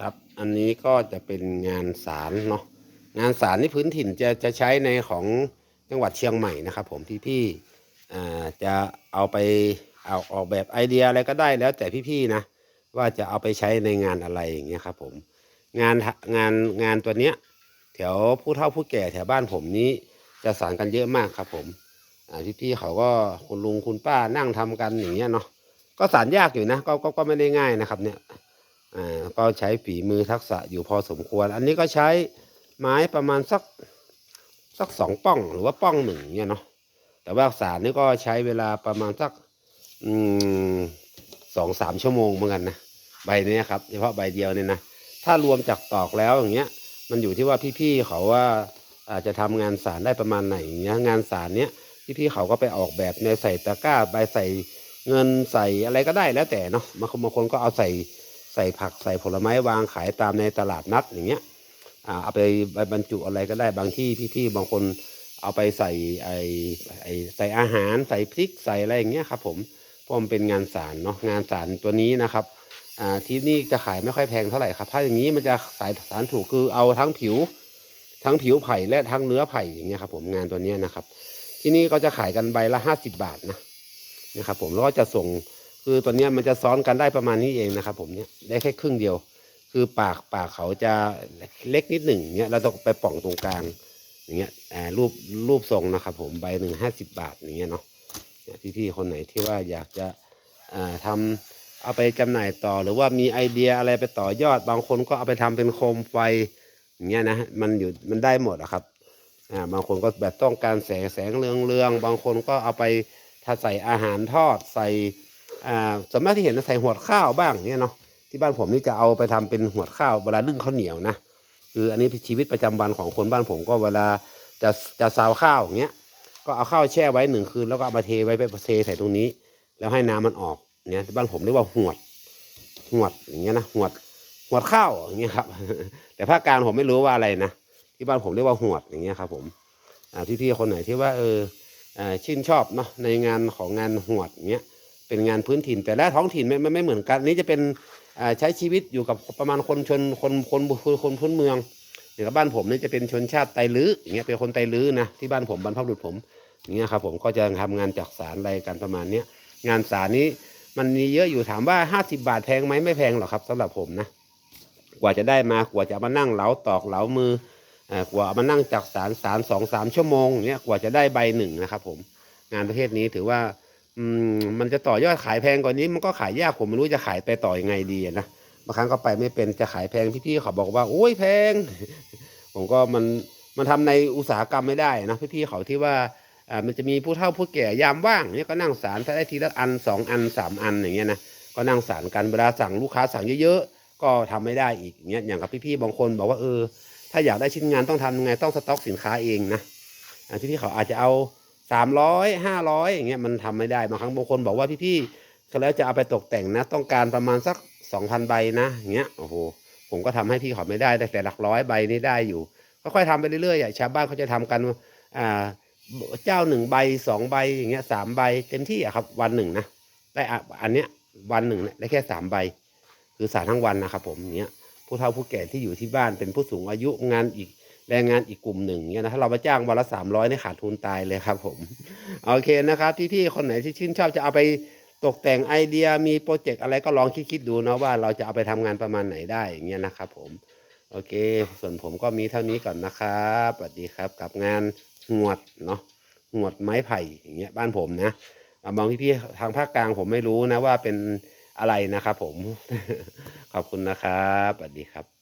ครับ อันนี้ก็จะเป็นงานสารเนาะงานสารนี่พื้นถิ่นจะจะใช้ในของจังหวัดเชียงใหม่นะครับผมพี่ๆอ่จะเอาไปเอาออกแบบไอเดียอะไรก็ได้แล้วแต่พี่ๆนะว่าจะเอาไปใช้ในงานอะไรอย่างเงี้ยครับผมงานงานงานตัวเนี้ยแถวผู้เฒ่าผู้แก่แถวบ้านผมนี้จะสารกันเยอะมากครับผมอ่พี่ๆเขาก็คุณลุงคุณป้านั่งทำกันอย่างเงี้ยเนาะก็สารยากอยู่นะก็ก็ก็ไม่ได้ง่ายนะครับเนี่ย อ่าก็ใช้ฝีมือทักษะอยู่พอสมควร อันนี้ก็ใช้ไม้ประมาณสักสักสองป้องหรือว่าป้องหนึ่งเนี่ยเนาะแต่ว่าสารนี่ก็ใช้เวลาประมาณสักสองสามชั่วโมงเหมือนกันนะใบเนี้ยครับเฉพาะใบเดียวเนี่ยนะถ้ารวมจากตอกแล้วอย่างเงี้ย มันอยู่ที่ว่าพี่ๆเขาว่าอาจจะทำงานสารได้ประมาณไหนอย่างเงี้ยงานสารเนี้ยพี่ๆเขาก็ไปออกแบบในใส่ตะกร้าใบใส่เงินใส่อะไรก็ได้แล้วแต่เนาะบางคนบางคนก็เอาใส่ ใส่ผักใส่ผลไม้วางขายตามในตลาดนัดอย่างเงี้ยอ่าเอาไปไปบรรจุอะไรก็ได้บางที่พี่ๆบางคนเอาไปใส่ไอไอใส่อาหารใส่พริกใส่อะไรอย่างเงี้ยครับผมเพราะมันเป็นงานสารเนาะงานสารตัวนี้นะครับอ่าที่นี่จะขายไม่ค่อยแพงเท่าไหร่ครับ ถ้าอย่างนี้มันจะขายสารถูกคือเอาทั้งผิว ทั้งผิวไผ่และทั้งเนื้อไผ่อย่างเงี้ยครับผมงานตัวเนี้ยนะครับ ที่นี่ก็จะขายกันใบละห้าสิบบาทนะนะครับผมแล้วก็จะส่ง คือตัวเนี้ยมันจะซ้อนกันได้ประมาณนี้เองนะครับ ผมเนี่ยได้แค่ครึ่งเดียว คือปากปากเขาจะเล็กนิดหนึ่งเนี่ยเราต้องไปป่องตรงกลางอย่างเงี้ยอ่ารูปรูปทรงนะครับ ผมใบหนึ่งห้าสิบบาทอย่างเงี้ยเนาะเนี่พี่คนไหนที่ว่าอยากจะอ่าทำเอาไปจำหน่ายต่อ หรือว่ามีไอเดียอะไรไปต่อยอด บางคนก็เอาไปทำเป็นโคมไฟอย่างเงี้ยนะมันอยู่มันได้หมดอะครับอ่าบางคนก็แบบต้องการแสงแสงเรืองเรืองๆบางคนก็เอาไปถ้าใส่อาหารทอดใส่ อ่าส่วนมากที่เห็นใส่หัวข้าวบ้างเนี่ยเนาะที่บ้านผมนี่จะเอาไปทำเป็นหัวข้าวเวลานึ่งข้าวเหนียวนะคืออันนี้ชีวิตประจำวันของคนบ้านผมก็เวลาจะจะซาวข้าวอย่างเงี้ยก็เอาข้าวแช่ไว้หนึ่งคืนแล้วก็เอามาเทไว้ไปเทใส่ตรงนี้ แล้วให้น้ำมันออกเนี่ยที่บ้านผมเรียกว่าหวดหวดอย่างเงี้ยนะหวดหวดข้าวอย่างเงี้ยครับ แต่ภาคกลางผมไม่รู้ว่าอะไรนะที่บ้านผมเรียกว่าหวดอย่างเงี้ยครับ ผมอ่าพี่ๆคนไหนที่ว่าเออชื่นชอบเนาะในงานของงานหวดอย่างเงี้ย เป็นงานพื้นถิ่น แต่ละท้องถิ่นไม่ไม่เหมือนกันนี้จะเป็นใช้ชีวิตอยู่กับประมาณคนชนคนคนคนคนพื้นเมืองอย่างกับบ้านผมนี่จะเป็นชนชาติไตลื้ออย่างเงี้ยเป็นคนไตลื้อนะที่บ้านผมบรรพบุรุษผมอย่างเงี้ยครับผมก็จะทำงานจักสารอะไรกันประมาณเนี้ยงานสารนี้มันมีเยอะอยู่ถามว่าห้าสิบาทแพงไหมไม่แพงหรอกครับสำหรับผมนะกว่าจะได้มากว่าจะมานั่งเหลาตอกเหลามืออกว่ามานั่งจักสารสารสองสามชั่วโมงเงี้ยกว่าจะได้ใบหนึ่งนะครับผมงานประเภทนี้ถือว่า อืมมันจะต่อยอดขายแพงกว่านี้ มันก็ขายยากผมไม่รู้จะขายไปต่อยังไงดีนะบางครั้งก็ไปไม่เป็นจะขายแพงพี่ๆเขาบอกว่าโอ้ยแพง ผมก็มันมันทำในอุตสาหกรรมไม่ได้นะพี่ๆเขาที่ว่าอ่ามันจะมีผู้เฒ่าผู้แก่ยามว่างเนี่ยก็นั่งสารถ้าได้ทีละอันสองอันสามอันอย่างเงี้ยนะก็นั่งสารกันเวลาสั่งลูกค้าสั่งเยอะๆก็ทำไม่ได้อีกอย่างเงี้ยอย่างกับพี่ๆบางคนบอกว่าเออ ถ้าอยากได้ชิ้นงานต้องทำยังไงต้องสต็อกสินค้าเองนะอ่พี่ๆเขาอาจจะเอา สามร้อยห้าร้อยอย่างเงี้ยมันทำไม่ได้บางครั้งบางคนบอกว่าพี่ๆก็แล้วจะเอาไปตกแต่งนะ ต้องการประมาณสักสองพันใบนะอย่างเงี้ยโอ้โหผมก็ทำให้พี่เขาไม่ได้แต่แต่หลักร้อยใบนี่ได้อยู่ค่อยๆทำไปเรื่อยๆอะชาวบ้านเขาจะทำกันอ่าเจ้าหนึ่งใบสองใบอย่างเงี้ยสามใบเต็มที่อะครับ วันหนึ่งนะได้อะอันเนี้ยวันหนึ่งเนี่ยได้แค่สามใบ คือสารทั้งวันนะครับผมเนี้ยผู้เฒ่าผู้แก่ที่อยู่ที่บ้านเป็นผู้สูงอายุงานอีก แรงงานอีกกลุ่มหนึ่งเนี่ยนะถ้าเราไปจ้างวันละสามร้อยนี่ขาดทุนตายเลยครับผมโอเคนะครับพี่ๆคนไหนที่ชื่นชอบจะเอาไปตกแต่งไอเดียมีโปรเจกต์อะไรก็ลองคิดๆดูนะว่าเราจะเอาไปทำงานประมาณไหนได้อย่างเงี้ยนะครับผมโอเค ส่วนผมก็มีเท่านี้ก่อนนะครับสวัสดีครับกับงานหวดเนาะหวดไม้ไผ่อย่างเงี้ยบ้านผมนะอ่าบางพี่ๆทางภาคกลางผมไม่รู้นะว่าเป็นอะไรนะครับผม ขอบคุณนะครับสวัสดีครับ